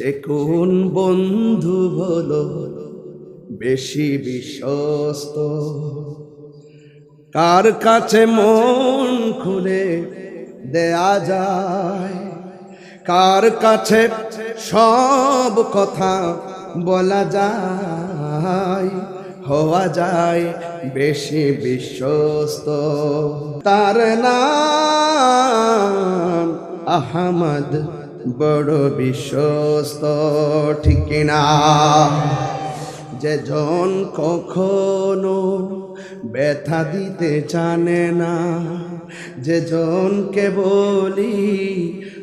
সে কোন বন্ধু হলো বেশি বিশ্বস্ত? কার কাছে মন খুলে দেয়া যায়? কার কাছে সব কথা বলা যায়? হওয়া যায় বেশি বিশ্বস্ত। তার নাম আহমদ বড় বিশ্বস্ত ঠিক কিনা যে জন কখনো ব্যথা দিতে জানে না, যে জনকে বলি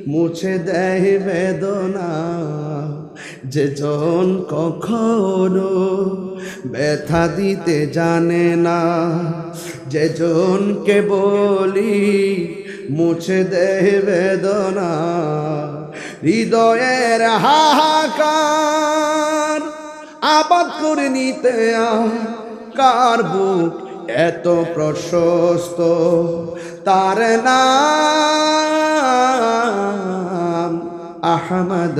মুছে দেয় বেদনা, যে জন কখনো ব্যথা দিতে জানে না, যে জনকে বলি মুছে দেয় বেদনা হৃদয়ের হাহাকার আবাদ করে নিতে কার বুক এত প্রশস্ত, তার নাম আহমদ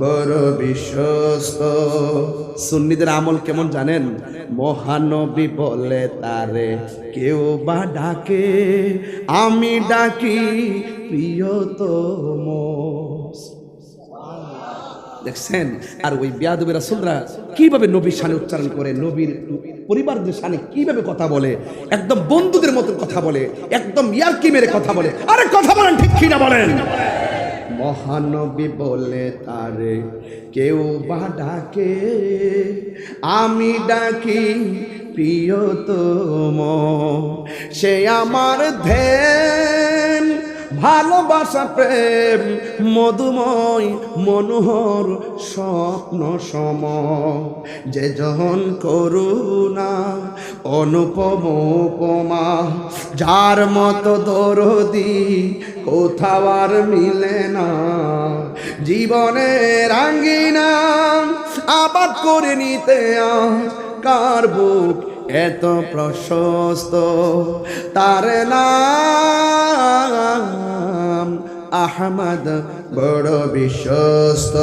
বড় বিশ্বস্ত। সুন্নিদের আমল কেমন জানেন? মহানবী বলে তারে কেউ বা ডাকে, আমি ডাকি প্রিয়তম। দেখছেন? আর ওই বিয়াদবের রাসুলরা কীভাবে নবীর শানে উচ্চারণ করে, নবীর পরিবারদের শানে কীভাবে কথা বলে, একদম বন্ধুদের মতো কথা বলে, একদম ইয়ারকি মেরে কথা বলে, আরে কথা বলেন ঠিক কিনা বলেন? মহানবী বলে তারে, কেউ বা ডাকে, আমি ডাকি প্রিয়তম, সে আমার ধ্যান ভালোবাসা প্রেম, মধুময়, মনোহর, স্বপ্ন সম। যে যখন করুণা অনুপম উপমা যার মতো দরদি কোথাও আর মিলে না। জীবনের আঙ্গিনা আবাদ করে নিতে কার বুক এত প্রশস্ত? তার নাম আহমদ বড় বিশ্বস্ত।